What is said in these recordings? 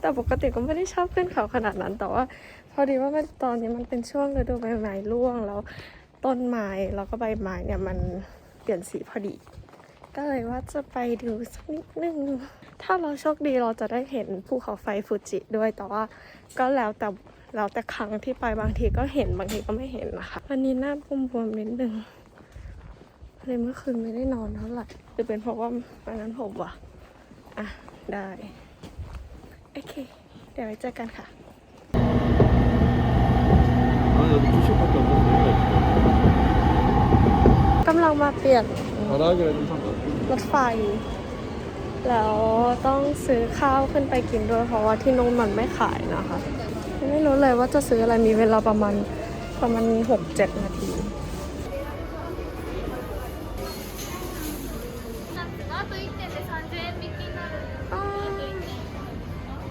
แต่ปกติก็ไม่ได้ชอบขึ้นเขาขนาดนั้น แต่ว่า พอดีว่ามันตอนนี้มันเป็นช่วงฤดูใบไม้ร่วงแล้วต้นไม้แล้วก็ใบไม้เนี่ยมันเปลี่ยนสีพอดี ก็เลยว่าจะไปดูสักนิดนึง ถ้าเราโชคดีเราจะได้เห็นภูเขาไฟฟูจิด้วย แต่ว่าก็แล้วแต่แล้วแต่ครั้งที่ไปบางทีก็เห็นบางทีก็ไม่เห็นนะคะวันนี้หน้าบวมๆนิดนึงเลยเมื่อคืนไม่ได้นอนเท่าไหร่หรือเป็นเพราะว่าวันนั้นผมวะอะได้ โอเค เดี๋ยวไว้เจอกันค่ะ 아 여기 주식밖에 없는데 여기가 있어 กำลังมาเปลี่ยน 바닥이라 좀 상관 รถไฟ แล้วต้องซื้อข้าวขึ้นไปกินด้วย เพราะว่าที่นู้นมันไม่ขายนะคะ ไม่รู้เลยว่าจะซื้ออะไรมีเวลาประมาณประมาณหกเจ็ดนาที あと1点で30円引きになる。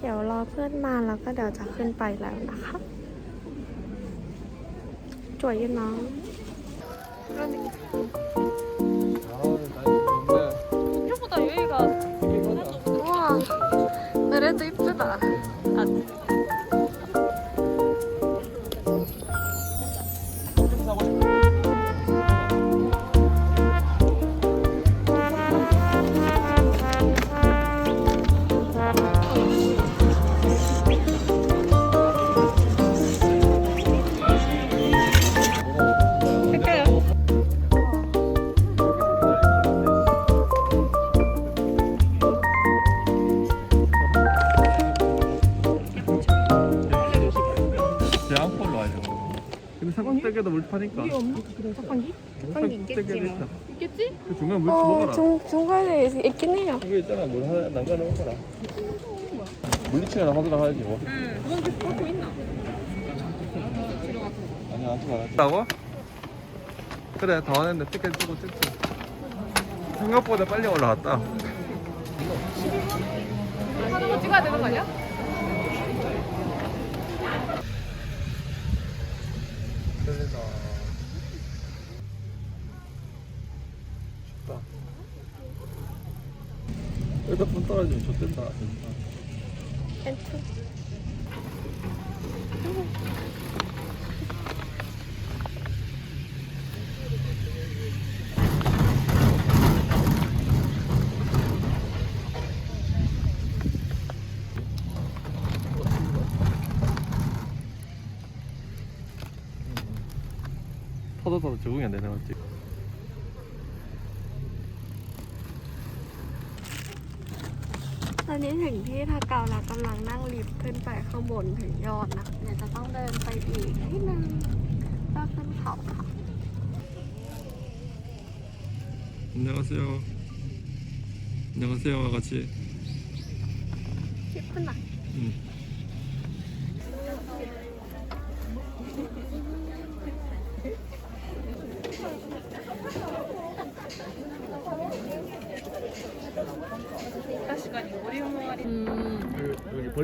เดี๋ยวรอเพื่อนมาแล้วก็เดี๋ยวจะขึ้นไปแล้วนะคะจ่วยยืนน้อง 아 날씨 좋네 생각보다 여기가 우와 그래도 이쁘다 아, 근데 삼각대게도 물 파니까 이게 없나? 그래 삭방기? 삭방기 있겠지 뭐. 있다 있겠지? 그 중간 물 어, 먹어라 중, 중간에 있긴 해요 이거 있잖아 물 하나 난간을 먹어라 물리치기나 하더라 하야지 뭐 응 그건 그 그렇고 있나? 아니 하지 말아야지 라고? 그래 다 왔는데 티켓 쓰고 찍자 생각보다 빨리 올라왔다 하나만 찍어야 되는 거 아니야? 떨린다. 춥다 여기다 폰 떨어지면 진짜 엔트 터도 터도 적응이 안 되네 맞지? ตอนนี้ถึงที่ทาเกาแล้วกำลังนั่งลิฟต์ขึ้นไปข้างบนถึงยอดนะเดี๋ยวจะต้องเดินไปอีกที่นึงเพื่อขึ้นเขาค่ะ 안녕하세요 안녕하세요 같이 คลิปขึ้นหน่อย 응. 음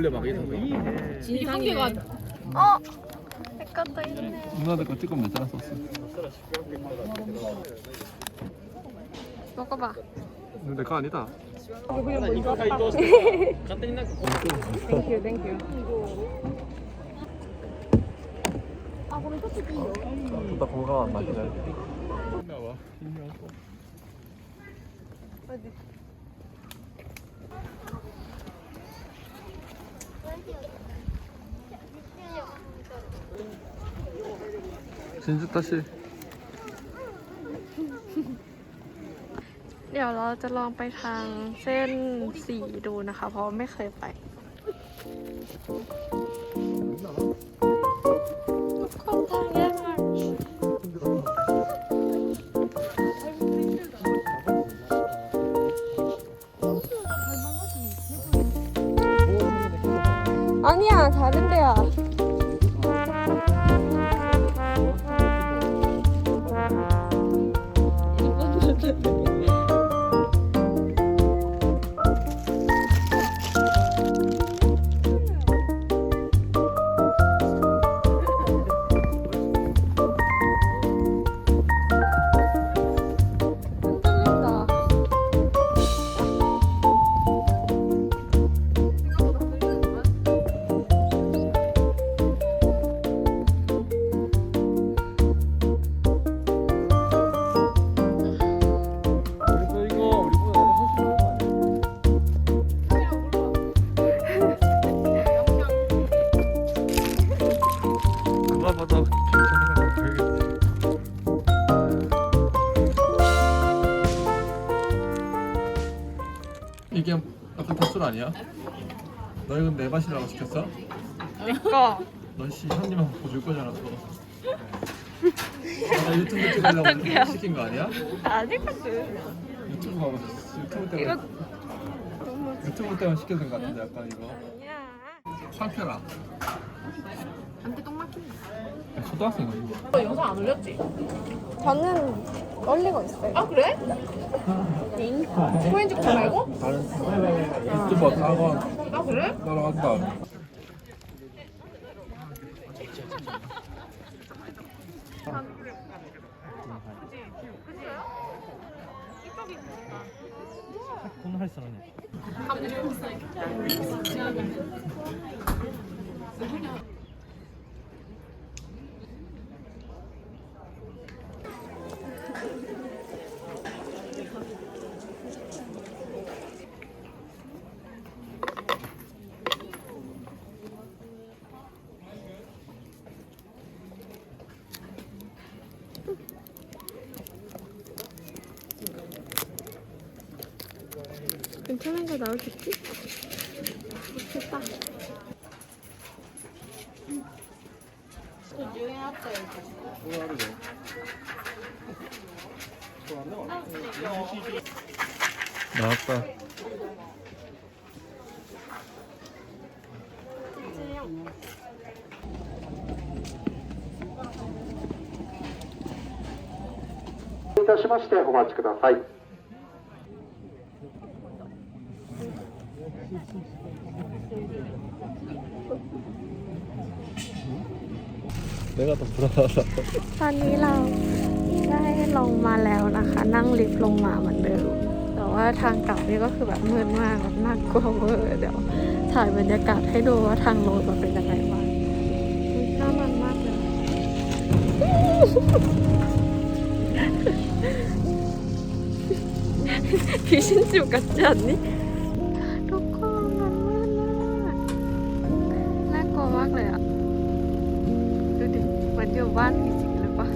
원래 막 이런 거. 진상이가 어! 내것도 있네. 누나들 거 찍으면 몇장 썼어? 먹어봐. 근데 그 아니다. 땡큐 땡큐. 아, 그럼 솔직히 둘다 건강한 맛이다. 어디? 진주 다시 เดี๋ยวเราจะลองไปทางเส้นสีดูนะคะ เพราะว่าไม่เคยไป คนทางแยกมาก 아니야 다른 데야 真 아니야? 너 이건 내 맛이라고 시켰어? 내꺼 넌씨 형님한테 보줄 거잖아 또 아, 나 유튜브 찍으려고 어떡해요? 시킨 거 아니야? 아니거든 유튜브 가고 유튜브 때문에 이거 유튜브 때문에 시켜준 거 같은데 약간 이거 아니야 상표라 안돼 똥 막힌다. 초등학생 아니야? 너 영상 안 올렸지? 저는 올리고 있어요 아 그래? 코인지 거 말고? 다른 유튜버 학원 아 그래? 따라간다 할 사람이 괜찮은 거 나오겠지? 좋겠다 나왔다いたしましてお待ちください。 내가 더 불안하다 ตอนนี้เราได้ลงมาแล้วนะคะ นั่งลิฟต์ลงมาเหมือนเดิม แต่ว่าทางกลับนี่ก็คือแบบมืดมากแบบน่ากลัวเวอร์เดี๋ยวถ่ายบรรยากาศให้ดูว่าทางลงมันเป็นยังไงบ้างอุ๊ยน่ามันมากเลย 귀신집 같지 않니? บ้านผีสิงเลยปะ